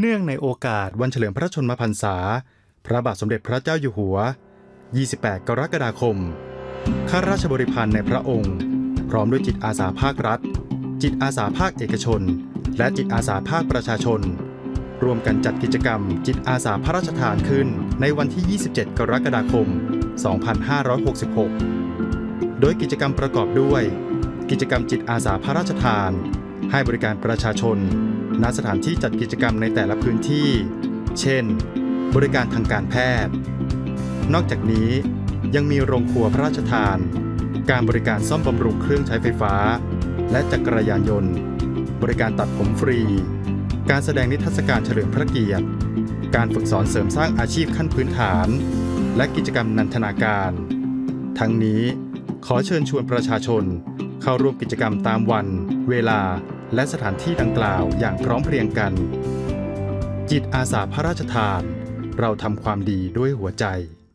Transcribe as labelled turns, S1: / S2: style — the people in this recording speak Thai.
S1: เนื่องในโอกาสวันเฉลิมพระชนมพรรษา พระบาทสมเด็จพระเจ้าอยู่หัว 28 กรกฎาคม ข้าราชบริพารในพระองค์ พร้อมด้วยจิตอาสาภาครัฐ จิตอาสาภาคเอกชน และจิตอาสาภาคประชาชนร่วมกันจัดกิจกรรมจิตอาสาพระราชทานขึ้นในวันที่ 27 กรกฎาคม 2566 โดยกิจกรรมประกอบด้วย กิจกรรมจิตอาสาพระราชทาน ให้บริการประชาชน ณสถานที่จัดกิจกรรมในแต่ละพื้นที่ เช่น บริการทางการแพทย์ นอกจากนี้ยังมีโรงครัวพระราชทาน การบริการซ่อมบำรุงเครื่องใช้ไฟฟ้า และจักรยานยนต์ บริการตัดผมฟรี การแสดงนิทรรศการเฉลิมพระเกียรติ การฝึกสอนเสริมสร้างอาชีพขั้นพื้นฐาน และกิจกรรมนันทนาการ ทั้งนี้ขอเชิญชวนประชาชน เข้าร่วมกิจกรรมตามวัน เวลา และสถานที่ดังกล่าวอย่างพร้อมเพรียงกัน จิตอาสาพระราชทาน เราทำความดีด้วยหัวใจ